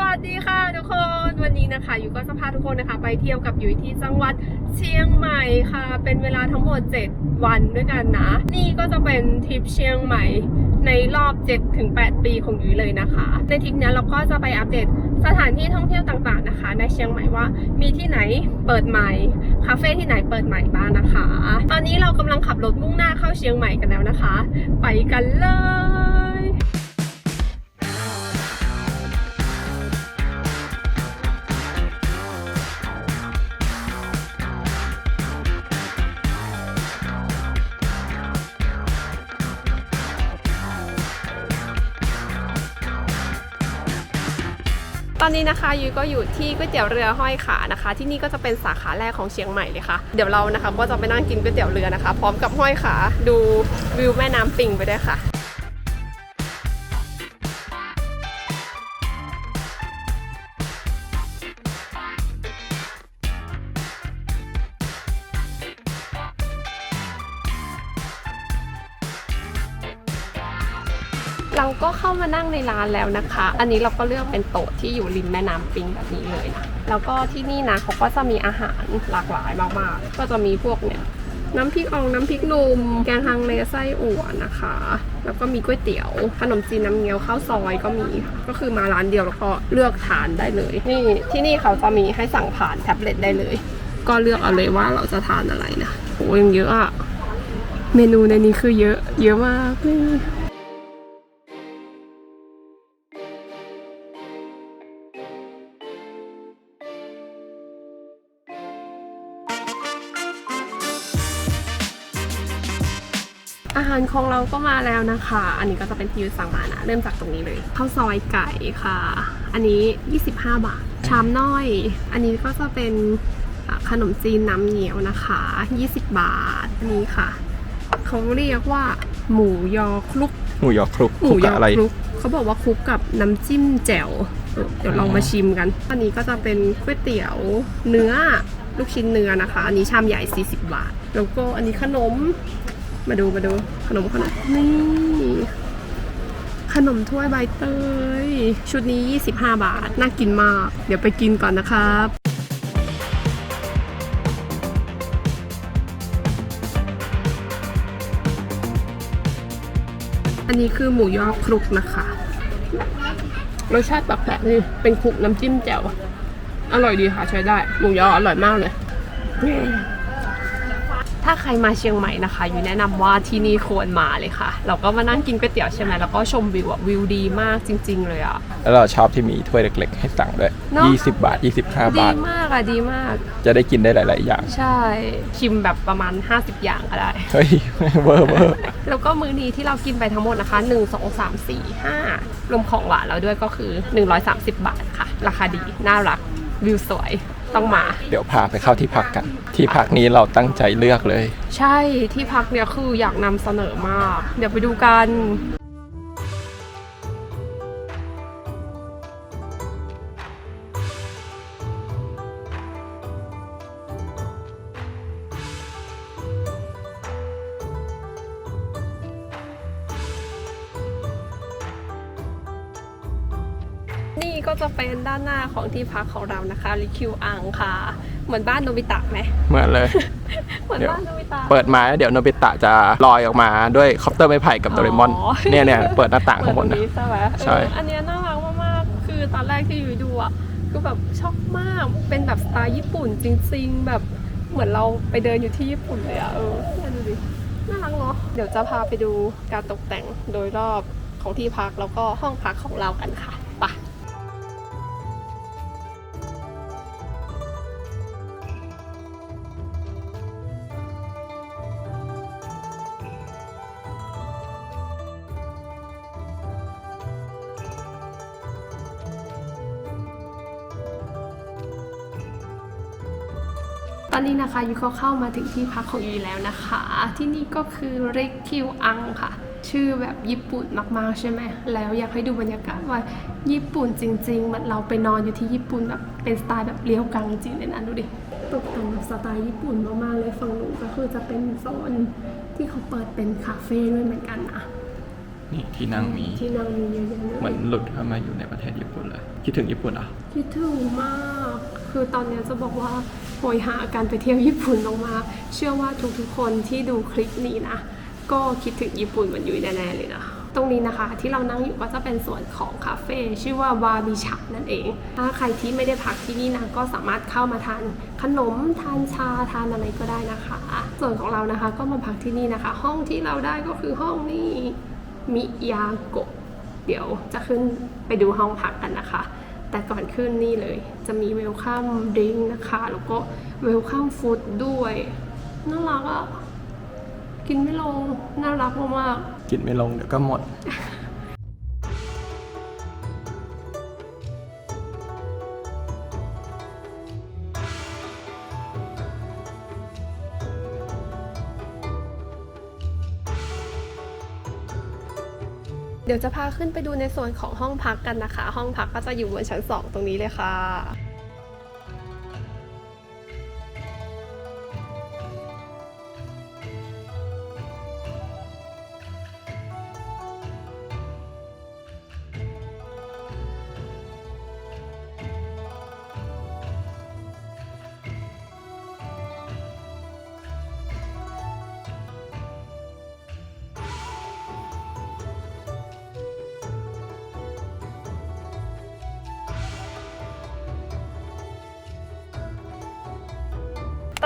สวัสดีค่ะทุกคนวันนี้นะคะอยู่ก็จะพาทุกคนนะคะ ไปเที่ยวกับยุ้ยที่จังหวัดเชียงใหม่ค่ะ เป็นเวลาทั้งหมด 7 วันด้วยกันนะ นี่ก็จะเป็นทริปเชียงใหม่ในรอบ 7-8 ปีของยุ้ยเลยนะคะ ในทริปนี้เราก็จะไปอัปเดตสถานที่ท่องเที่ยวต่างๆนะคะ ในเชียงใหม่ว่ามีที่ไหนเปิดใหม่คาเฟ่ที่ไหนเปิดใหม่บ้างนะคะ ตอนนี้เรากำลังขับรถมุ่งหน้าเข้าเชียงใหม่กันแล้วนะคะ ไปกันเลย อนนี้นะคะยูก็อยู่ที่ก๋วยเตี๋ยวเรือห้อยขานะคะ ที่นี่ก็จะเป็นสาขาแรกของเชียงใหม่เลยค่ะ เดี๋ยวเรานะคะก็จะไปนั่งกินก๋วยเตี๋ยวเรือนะคะ พร้อมกับห้อยขาดูวิวแม่น้ำปิงไปด้วยค่ะ เราก็เข้ามานั่งในร้านแล้วนะคะ อันนี้เราก็เลือกเป็นโต๊ะที่อยู่ริมแม่น้ำปิงแบบนี้เลยนะ แล้วก็ที่นี่นะเขาก็จะมีอาหารหลากหลายมากๆ ก็จะมีพวกเนี่ยน้ำพริกอ่อง น้ำพริกหนุ่ม แกงฮังเลไส้อั่วนะคะ แล้วก็มีก๋วยเตี๋ยว ขนมจีนน้ำเงี้ยวข้าวซอยก็มี ก็คือมาร้านเดียวแล้วก็เลือกทานได้เลย นี่ที่นี่เขาจะมีให้สั่งผ่านแท็บเล็ตได้เลย ก็เลือกเอาเลยว่าเราจะทานอะไรนะโอ้ยังเยอะอะเมนูในนี้คือเยอะ เยอะมากนี่ หารของเราก็มาแล้วนะคะ อันนี้ก็จะเป็นที่ยูสั่งมานะ เริ่มจากตรงนี้เลยข้าวซอยไก่ค่ะ อันนี้ 25 บาท ชามน้อย อันนี้ก็จะเป็นอะขนมจีนน้ำเงี้ยวนะคะ 20 บาท อันนี้ค่ะ เขาเรียกว่า หมูยอคลุก หมูยอคลุกหมูคลุกยกับออะไรคลุก เขาบอกว่าคลุกกับน้ำจิ้มแจ่วเออเดี๋ยวลองมาชิมกัน อันนี้ก็จะเป็นก๋วยเตี๋ยวเนื้อลูกชิ้นเนื้อนะคะ อันนี้ชามใหญ่ 40 บาท แล้วก็อันนี้ขนม มาดูมาดูขนมขนมนี่ขนมถ้วยใบเตย ชุดนี้ 25 บาท น่ากินมาก เดี๋ยวไปกินก่อนนะครับอันนี้คือหมูยอคลุกนะคะ รสชาติแปลกๆนี่เป็นคลุกน้ำจิ้มแจ่วอร่อยดีค่ะใช้ได้ หมูยออร่อยมากเลย ถ้าใครมาเชียงใหม่นะคะอยู่แนะนำว่าที่นี่ควรมาเลยค่ะ เราก็มานั่งกินก๋วยเตี๋ยวใช่ไหมแล้วก็ชมวิวอะวิวดีมากจริง ๆ เลยอะแล้วเราชอบที่มีถ้วยเล็ก ๆ ให้สั่งด้วยเนอะ20 บาท 25ดีบาทมากอะดีมาก จะได้กินได้หลาย ๆ อย่าง ใช่ ชิมแบบประมาณ 50 อย่างก็ได้เฮ้ยเวอร์เวอร์แล้วก็มื้อนี้ที่เรากินไปทั้งหมดนะคะ 1 2 3 4 5รวมของหวานแล้วด้วยก็คือ 130 บาทค่ะ ราคาดีน่ารักวิวสวย ต้องมา เดี๋ยวพาไปเข้าที่พักกัน ที่พักนี้เราตั้งใจเลือกเลย ใช่ที่พักเนี่ยคืออยากนำเสนอมาก เดี๋ยวไปดูกัน นี่ก็จะเป็นด้านหน้าของที่พักของเรานะคะริคิวอังค่ะ เหมือนบ้านโนบิตะไหมเหมือนเลย เหมือนเดี๋ยวบ้านโนบิตะ เปิดมาแล้วเดี๋ยวโนบิตะจะลอยออกมาด้วยคอปเตอร์ไม้ไผ่กับโดเรมอนอ๋อเนี่ยเนี่ยเปิดหน้าต่างข้างบนเหมืนะอใช่ไหมใช่เอออันเนี้ยน่ารักมากๆ คือตอนแรกที่อยู่ดูอะคือแบบช็อกมาก เป็นแบบสไตล์ญี่ปุ่นจริง ๆ แบบเหมือนเราไปเดินอยู่ที่ญี่ปุ่นเลยอะเออเนี่ยดูดิ น่ารักเนาะ เดี๋ยวจะพาไปดูการตกแต่งโดยรอบของที่พักแล้วก็ห้องพักของเรากันค่ะ ยูก็เข้ามาถึงที่พักของยูแล้วนะคะ ที่นี่ก็คือริคิวอังค่ะ ชื่อแบบญี่ปุ่นมากๆใช่ไหม แล้วอยากให้ดูบรรยากาศว่าญี่ปุ่นจริงๆ เหมือนเราไปนอนอยู่ที่ญี่ปุ่นแบบเป็นสไตล์แบบเลี้ยวกังจริงๆเลยนะดูดิ ตกแต่งแบบสไตล์ญี่ปุ่นมากๆเลยฝั่งหนูนก็คือจะเป็นโซนที่เขาเปิดเป็นคาเฟ่ด้วยเหมือนกันนะนี่ที่นั่งมีที่นั่งมีเยอะแยะเลยเหมือนหลุดเข้ามาอยู่ในประเทศญี่ปุ่นเลย คิดถึงญี่ปุ่นเหรอะ คิดถึงมาก คือตอนนี้จะบอกว่าโหยหาการไปเที่ยวญี่ปุ่นมากๆเชื่อว่าทุกๆคนที่ดูคลิปนี้นะ ก็คิดถึงญี่ปุ่นมันอยู่แน่ๆเลยนะตรงนี้นะคะที่เรานั่งอยู่ก็จะเป็นส่วนของคาเฟ่ชื่อว่าวาบิชะนั่นเอง ถ้าใครที่ไม่ได้พักที่นี่นะก็สามารถเข้ามาทานขนมทานชาทานอะไรก็ได้นะคะ ส่วนของเรานะคะก็มาพักที่นี่นะคะ ห้องที่เราได้ก็คือห้องนี้มิยาโกะเดี๋ยวจะขึ้นไปดูห้องพักกันนะคะ แต่ก่อนขึ้นนี่เลย จะมีเวลคัมดริงนะคะ แล้วก็เวลคัมฟู้ดด้วยน่ารักอะ กินไม่ลง น่ารักมากกินไม่ลงเดี๋ยวก็หมด เดี๋ยวจะพาขึ้นไปดูในส่วนของห้องพักกันนะคะ ห้องพักก็จะอยู่บนชั้น 2 ตรงนี้เลยค่ะ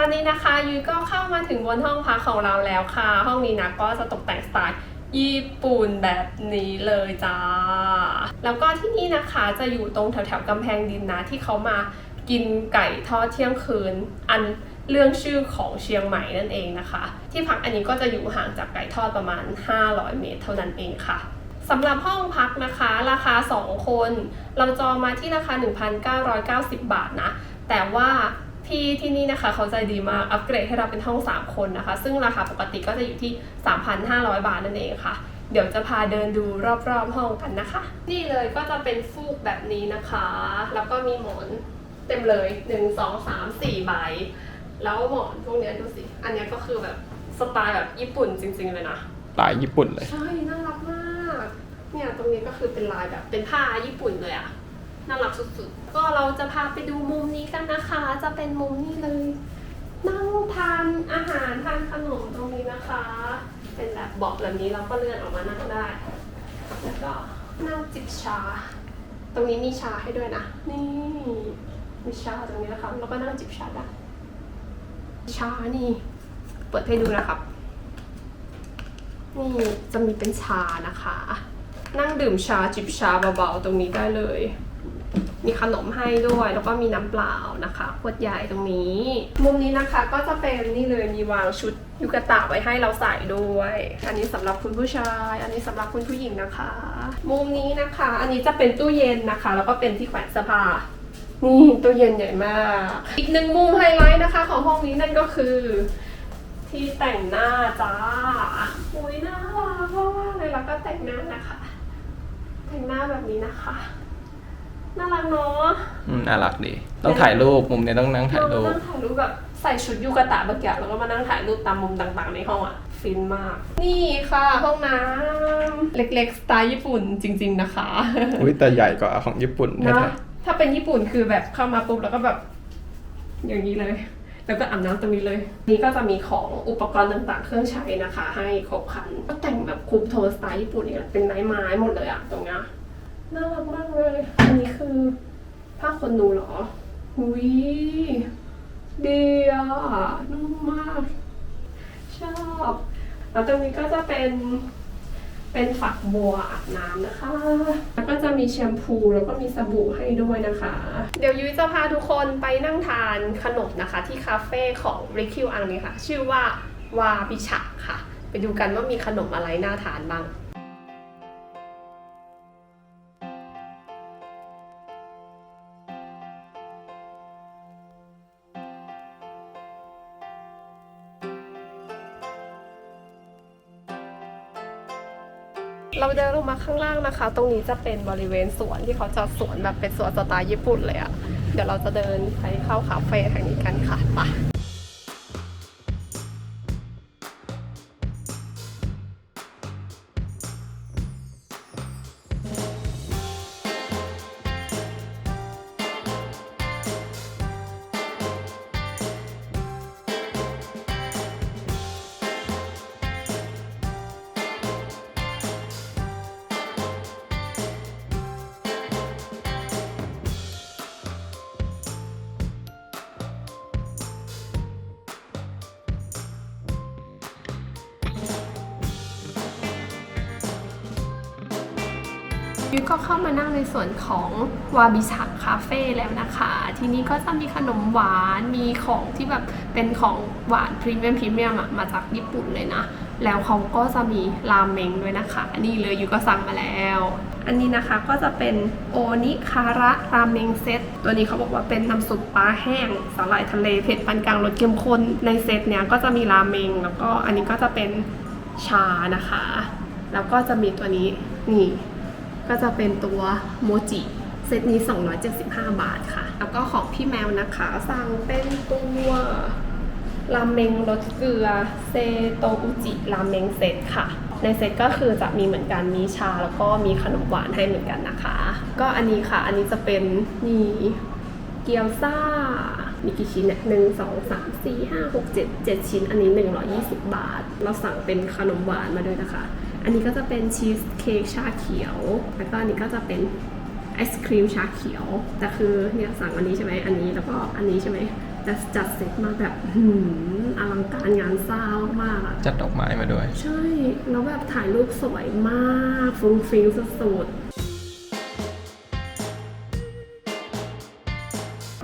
อนนี้นะคะยุ้ยก็เข้ามาถึงบนห้องพักของเราแล้วค่ะ ห้องนี้นะก็จะตกแต่งสไตล์ญี่ปุ่นแบบนี้เลยจ้า แล้วก็ที่นี่นะคะจะอยู่ตรงแถวๆกำแพงดินนะที่เขามากินไก่ทอดเที่ยงคืน อันเรื่องชื่อของเชียงใหม่นั่นเองนะคะ ที่พักอันนี้ก็จะอยู่ห่างจากไก่ทอดประมาณ 500 เมตรเท่านั้นเองค่ะสำหรับห้องพักนะคะ ราคา 2 คน เราจองมาที่ราคา 1,990 บาทนะ แต่ว่า พี่ที่นี่นะคะเขาใจดีมากอัปเกรดให้เราเป็นห้อง 3 คนนะคะ ซึ่งราคาปกติก็จะอยู่ที่ 3,500 บาทนั่นเองค่ะ เดี๋ยวจะพาเดินดูรอบๆห้องกันนะคะ นี่เลยก็จะเป็นฟูกแบบนี้นะคะ แล้วก็มีหมอนเต็มเลย 1 2 3 4ใบแล้วหมอนพวกเนี้ยดูสิ อันเนี้ยก็คือแบบสไตล์แบบญี่ปุ่นจริง ๆ เลยนะลายญี่ปุ่นเลย ใช่ น่ารักมาก เนี่ยตรงนี้ก็คือเป็นลายแบบเป็นผ้าญี่ปุ่นเลยอะ น่ารักสุดๆ ก็เราจะพาไปดูมุมนี้กันนะคะ จะเป็นมุมนี้เลย นั่งทานอาหารทานขนมตรงนี้นะคะ เป็นแบบเบาะแบบนี้เราก็เลื่อนออกมานั่งได้ แล้วก็นั่งจิบชา ตรงนี้มีชาให้ด้วยนะ นี่มีชาตรงนี้นะคะ แล้วก็นั่งจิบชาได้ชานี่ เปิดให้ดูนะครับ นี่จะมีเป็นชานะคะ นั่งดื่มชาจิบชาเบาๆตรงนี้ได้เลย มีขนมให้ด้วย แล้วก็มีน้ำเปล่านะคะขวดใหญ่ตรงนี้ มุมนี้นะคะก็จะเป็นนี่เลยมีวางชุดยูกะตะไว้ให้เราใส่ด้วย อันนี้สำหรับคุณผู้ชาย อันนี้สำหรับคุณผู้หญิงนะคะ มุมนี้นะคะ อันนี้จะเป็นตู้เย็นนะคะ แล้วก็เป็นที่แขวนเสื้อผ้านี่ตู้เย็นใหญ่มาก อีกหนึ่งมุมไฮไลท์นะคะ ของห้องนี้นั่นก็คือ ที่แต่งหน้าจ้าอุ้ยน่ารักมากเลยแล้วก็แต่งหน้านะคะ แต่งหน้าแบบนี้นะคะ น่ารักเนาะอืมน่ารักดี ต้องถ่ายรูปมุมนี้ต้องนั่งถ่ายรูปนั่งถ่ายรูปแบบใส่ชุดยูกะตะเมื่อกี้แล้วก็มานั่งถ่ายรูปตามมุมต่างๆ ในห้องอะฟินมาก นี่ค่ะห้องน้ำเล็กๆสไตล์ญี่ปุ่นจริง ๆนะคะ อุ้ยแต่ใหญ่กว่าของญี่ปุ่นแท้นะถ้าเป็นญี่ปุ่นคือแบบเข้ามาปุ๊บแล้วก็แบบ อย่างนี้เลย แล้วก็อาบน้ำตรงนี้เลย นี่ก็จะมีของอุปกรณ์ต่างๆ เครื่องใช้นะคะ ให้ครบครัน ก็แต่งแบบคุมโทนสไตล์ญี่ปุ่นเนี่ยเป็นไม้ไม้หมดเลยอะตรงเนี้ย น่ารักมากเลย อันนี้คือผ้าขนหนูเหรอหุยดีอะนุ่มมาก ชอบ แล้วตรงนี้ก็จะเป็นเป็นฝักบัวอาบน้ำนะคะ แล้วก็จะมีแชมพูแล้วก็มีสบู่ให้ด้วยนะคะ เดี๋ยวยุ้ยจะพาทุกคนไปนั่งทานขนมนะคะ ที่คาเฟ่ของริคิวอังนี้ค่ะ ชื่อว่าวาบิชะค่ะ ไปดูกันว่ามีขนมอะไรน่าทานบ้าง งมาข้างล่างนะคะ ตรงนี้จะเป็นบริเวณสวนที่เขาจัดสวนแบบเป็นสวนสไตล์ญี่ปุ่นเลยอะเดี๋ยวเราจะเดินไปเข้าคาเฟ่ทางนี้กันค่ะไป ยุยก็เข้ามานั่งในส่วนของวาบิชะคาเฟ่แล้วนะคะ ที่นี่ก็จะมีขนมหวาน มีของที่แบบเป็นของหวานพรีเมียมพรีเมียมมาจากญี่ปุ่นเลยนะ แล้วเขาก็จะมีราเมงด้วยนะคะ นี่เลยยุยก็สั่งมาแล้ว อันนี้นะคะก็จะเป็นโอนิคาระราเมงเซต ตัวนี้เขาบอกว่าเป็นน้ำซุปปลาแห้งสาหร่ายทะเลเผ็ดปานกลางรสเข้มข้น ในเซตเนี้ยก็จะมีราเมง แล้วก็อันนี้ก็จะเป็นชานะคะ แล้วก็จะมีตัวนี้นี่ ก็จะเป็นตัวโมจิเซตนี้ 275 บาทค่ะ แล้วก็ของพี่แมวนะคะ สั่งเป็นตัวราเมงรสเกลือเซโตอุจิราเมงเซตค่ะ ในเซตก็คือจะมีเหมือนกันมีชาแล้วก็มีขนมหวานให้เหมือนกันนะคะ ก็อันนี้ค่ะ อันนี้จะเป็นนีเกี๊ยวซ่า มีกี่ชิ้นเนี่ยหนึ่งสองสามสี่ห้าหกเจ็ดเจ็ดชิ้น อันนี้หนึ่งร้อยี่สิบบาท เราสั่งเป็นขนมหวานมาด้วยนะคะ อันนี้ก็จะเป็นชีสเค้กชาเขียว แล้วก็อันนี้ก็จะเป็นไอศครีมชาเขียว แต่คือเนี่ยสั่งอันนี้ใช่ไหมอันนี้แล้วก็อันนี้ใช่ไหมแต่จัดเซตมาแบบหืมอลังการงานสร้างมากๆอะจัดดอกไม้มาด้วย ใช่ แล้วแบบถ่ายรูปสวยมากฟรุ้งฟริ้งสุดๆ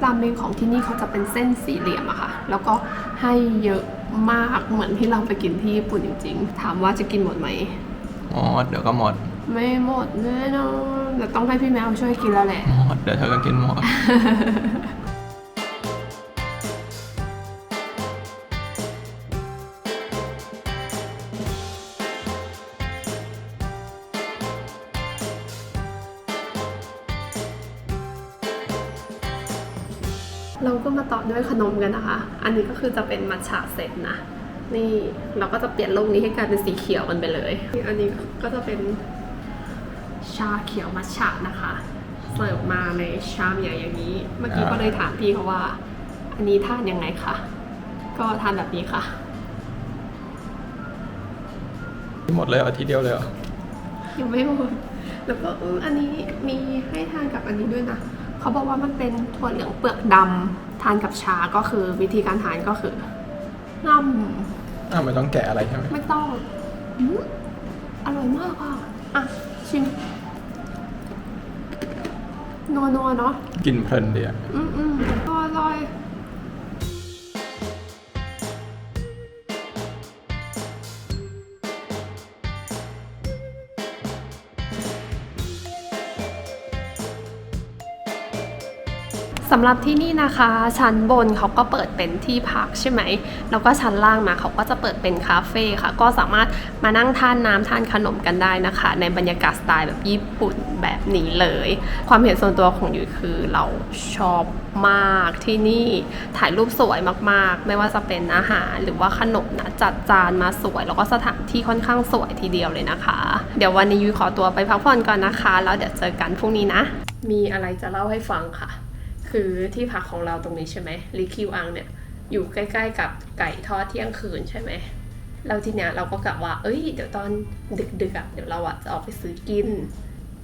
ราเมงของที่นี่เขาจะเป็นเส้นสี่เหลี่ยมอะค่ะ แล้วก็ให้เยอะมากเหมือนที่เราไปกินที่ญี่ปุ่นจริงๆ ถามว่าจะกินหมดไหม อ๋อเดี๋ยวก็หมดไม่หมดแน่นอนแต่ต้องให้พี่แมวช่วยกินแล้วแหละ หมดเดี๋ยวเธอก็กินหมด เราก็มาต่อด้วยขนมกันนะคะ อันนี้ก็คือจะเป็นมัทฉะเซตนะ นี่เราก็จะเปลี่ยนโลกนี้ให้กลายเป็นสีเขียวกันไปเลยอันนี้ก็จะเป็นชาเขียวมัทฉะนะคะเสิร์ฟมาในชามใหญ่อย่างนี้ เมื่อกี้ก็เลยถามพี่เขาว่า อันนี้ทานยังไงคะก็ทานแบบนี้ค่ะ หมดเลยเหรอทีเดียวเลยเหรอยังไม่หมดแล้วก็เอออันนี้มีให้ทานกับอันนี้ด้วยนะเขาบอกว่ามันเป็นถั่วเหลืองเปลือกดำทานกับชาก็คือวิธีการทานก็คือง่ อ้าวไม่ต้องแกะอะไรใช่ไหมำไม่ต้องอืมอร่อยมากอะ อะ ชิม นัวนัวๆเนาะ กินเพลินดีอะอืมอืมอร่อย สำหรับที่นี่นะคะ ชั้นบนเขาก็เปิดเป็นที่พักใช่ไหม แล้วก็ชั้นล่างมาเขาก็จะเปิดเป็นคาเฟ่ค่ะ ก็สามารถมานั่งทานน้ำทานขนมกันได้นะคะ ในบรรยากาศสไตล์แบบญี่ปุ่นแบบนี้เลย ความเห็นส่วนตัวของยุ้ยคือเราชอบมากที่นี่ถ่ายรูปสวยมากๆ ไม่ว่าจะเป็นอาหารหรือว่าขนมนะจัดจานมาสวย แล้วก็สถานที่ค่อนข้างสวยทีเดียวเลยนะคะ เดี๋ยววันนี้ยุ้ยขอตัวไปพักผ่อนก่อนนะคะ แล้วเดี๋ยวเจอกันพรุ่งนี้นะ มีอะไรจะเล่าให้ฟังค่ะ คือที่พักของเราตรงนี้ใช่ไหมรีคิวอังเนี่ยอยู่ใกล้ๆกับไก่ทอดเที่ยงคืนใช่ไหมแล้วทีเนี้ยเราก็กะว่า เอ้ย เดี๋ยวตอนดึกๆอะเดี๋ยวเราอะจะออกไปซื้อกิน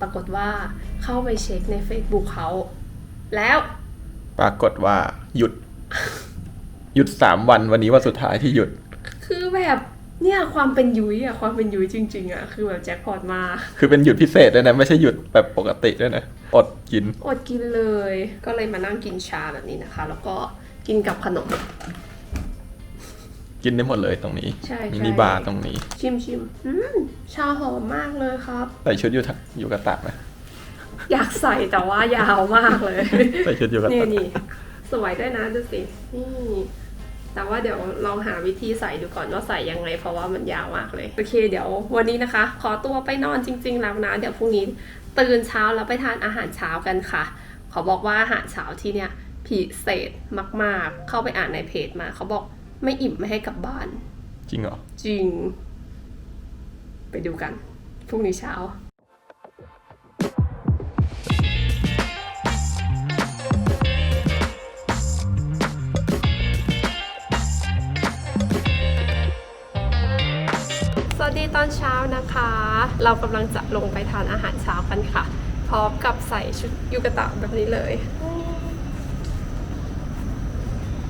ปรากฏว่าเข้าไปเช็คใน Facebook เขา แล้วปรากฏว่าหยุด หยุดสามวันวันนี้วันสุดท้ายที่หยุด คือแบบ เนี่ยความเป็นยุ้ยอะความเป็นยุ้ยจริง ๆอะคือแบบแจ็คพอตมาคือเป็นหยุดพิเศษด้วยนะไม่ใช่หยุดแบบปกติด้วยนะอดกิน อดกินเลย ก็เลยมานั่งกินชาแบบนี้นะคะ แล้วก็กินกับขนม กินได้หมดเลยตรงนี้ใช่มิใช่นิบาร์ตรงนี้ ชิมชิมอืมชาหอมมากเลยครับ ใส่ชุดยูทะยูกะตะนะอยากใส่แต่ว่ายาวมากเลย ใส่ชุดยูกะนี่ตะนี่สวยด้วยนะดูสินี่ แต่ว่าเดี๋ยวลองหาวิธีใส่ดูก่อนว่าใส่ยังไง เพราะว่ามันยาวมากเลย โอเค เดี๋ยววันนี้นะคะ ขอตัวไปนอนจริง ๆ แล้วนะ เดี๋ยวพรุ่งนี้ตื่นเช้าแล้วไปทานอาหารเช้ากันค่ะ ขอบอกว่าอาหารเช้าที่เนี่ยพิเศษมาก ๆ เข้าไปอ่านในเพจมา เขาบอกไม่อิ่มไม่ให้กลับบ้าน จริงเหรอ จริง ไปดูกันพรุ่งนี้เช้า ตอนเช้านะคะ เรากำลังจะลงไปทานอาหารเช้ากันค่ะ พร้อมกับใส่ชุดยูกะตะแบบนี้เลย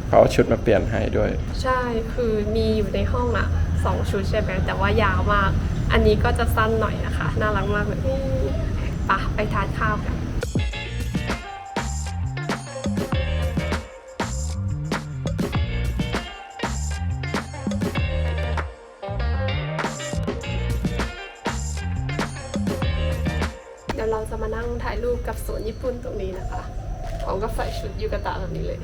เขาเอาชุดมาเปลี่ยนให้ด้วย ใช่คือมีอยู่ในห้องอะสองชุดใช่ไหมแต่ว่ายาวมาก อันนี้ก็จะสั้นหน่อยนะคะ น่ารักมากเลยนี่ปะไปทานข้าวกัน ถ่ายรูปกับสวนญี่ปุ่นตรงนี้นะคะพร้อมกับใส่ชุดยูกะตะแบบนี้เลย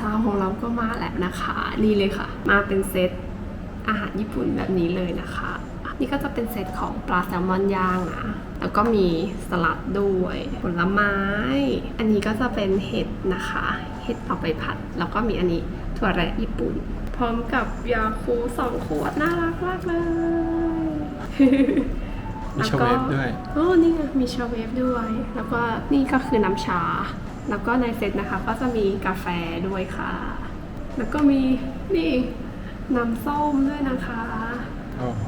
เช้าของเราก็มาแล้วนะคะ นี่เลยค่ะ มาเป็นเซตอาหารญี่ปุ่นแบบนี้เลยนะคะ นี่ก็จะเป็นเซตของปลาแซลมอนย่างนะแล้วก็มีสลัดด้วยผลไม้ อันนี้ก็จะเป็นเห็ดนะคะ เห็ดเอาไปผัด แล้วก็มีอันนี้ถั่วแระญี่ปุ่น พร้อมกับยาคูสองขวดน่ารักมากเลยมีชาเวฟด้วย โอ้นี่ไงมีชาเวฟด้วย แล้วก็นี่ก็คือน้ำชา แล้วก็ในเซตนะคะก็จะมีกาแฟด้วยค่ะ แล้วก็มีนี่น้ำส้มด้วยนะคะ โอ้โห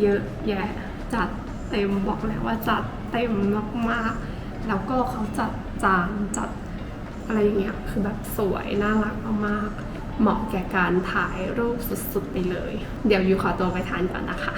เยอะแยะจัดเต็มบอกเลยว่าจัดเต็มมากๆ แล้วก็เขาจัดจานจัดอะไรอย่างเงี้ยคือแบบสวยน่ารักมากๆเหมาะแก่การถ่ายรูปสุดๆไปเลย เดี๋ยวยูขอตัวไปทานก่อนนะคะ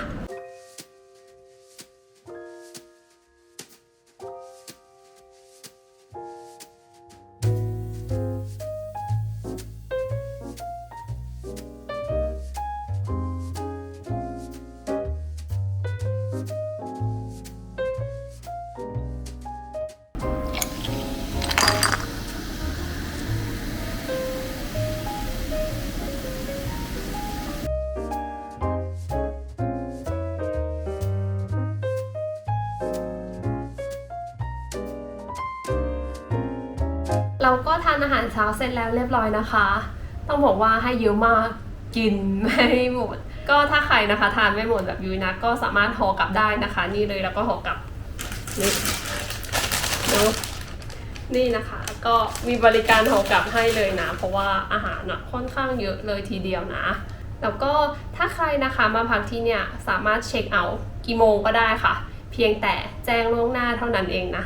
อาหารเช้าเสร็จแล้วเรียบร้อยนะคะ ต้องบอกว่าให้เยอะมากกินไม่หมด ก็ถ้าใครนะคะทานไม่หมดแบบยุ้ยนะก็สามารถห่อกลับได้นะคะ นี่เลยแล้วก็ห่อกลับนี่ดูนี่นะคะ ก็มีบริการห่อกลับให้เลยนะ เพราะว่าอาหารนะค่อนข้างเยอะเลยทีเดียวนะ แล้วก็ถ้าใครนะคะมาพักที่เนี่ยสามารถเช็คเอาท์กี่โมงก็ได้ค่ะ เพียงแต่แจ้งล่วงหน้าเท่านั้นเองนะ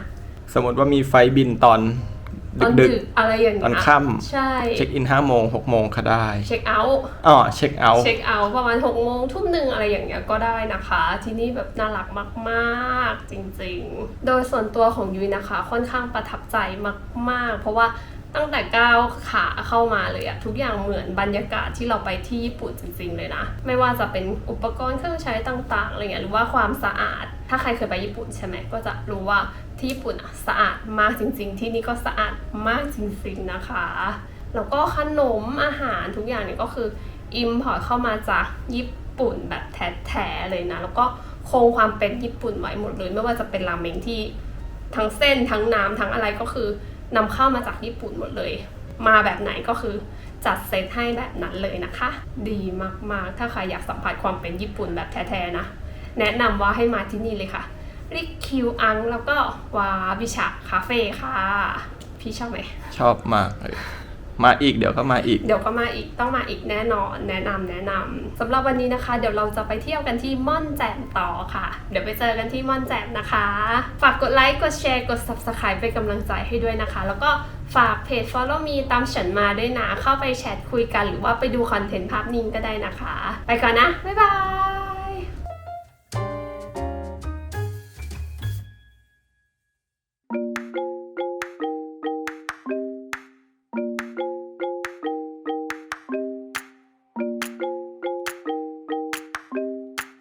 สมมติว่ามีไฟบินตอน ตอนดึดึกกอะไรอย่างตเงี้อยนค่ำใช่ๆเช็คอินห้าโมงหกโมงก็ได้เช็คเอาท์อ๋อเช็คเอาท์เช็คเอาท์ประมาณ6กโมงทุ่มหนึ่งอะไรอย่างเงี้ยก็ได้นะคะ ที่นี่แบบน่ารักมากๆ จริงๆ โดยส่วนตัวของยุ้ยนะคะ ค่อนข้างประทับใจมาก ๆ เพราะว่าตั้งแต่ก้าวขาเข้ามาเลยอะทุกอย่างเหมือนบรรยากาศที่เราไปที่ญี่ปุ่นจริง ๆ เลยนะ ไม่ว่าจะเป็นอุปกรณ์เครื่องใช้ต่างๆอะไรเงี้ยหรือว่าความสะอาด ถ้าใครเคยไปญี่ปุ่นใช่ไหมก็จะรู้ว่า ที่ญี่ปุ่นสะอาดมากจริง ๆ ที่นี่ก็สะอาดมากจริง ๆนะคะ แล้วก็ขนมอาหารทุกอย่างเนี่ยก็คืออิมพอร์ตเข้ามาจากญี่ปุ่นแบบแท้ๆเลยนะ แล้วก็คงความเป็นญี่ปุ่นไว้หมดเลย ไม่ว่าจะเป็นราเมงที่ทั้งเส้นทั้งน้ำทั้งอะไรก็คือนำเข้ามาจากญี่ปุ่นหมดเลย มาแบบไหนก็คือจัดเซตให้แบบนั้นเลยนะคะ ดีมากๆ ถ้าใครอยากสัมผัสความเป็นญี่ปุ่นแบบแท้ๆนะ แนะนำว่าให้มาที่นี่เลยค่ะ ริคิวอังแล้วก็วาบิชะคาเฟ่ค่ะ พี่ชอบไหม ชอบมากเลย มาอีกเดี๋ยวก็มาอีก เดี๋ยวก็มาอีกต้องมาอีกแน่นอน แนะนำแนะนำสำหรับวันนี้นะคะ เดี๋ยวเราจะไปเที่ยวกันที่ม่อนแจ่มต่อค่ะ เดี๋ยวไปเจอกันที่ม่อนแจ่มนะคะ ฝากกดไลค์กดแชร์กด subscribe เป็นกำลังใจให้ด้วยนะคะ แล้วก็ฝากเพจ follow me ตามฉันมาด้วยนะ เข้าไปแชทคุยกันหรือว่าไปดูคอนเทนต์ภาพนิ่งก็ได้นะคะ ไปก่อนนะ บ๊ายบาย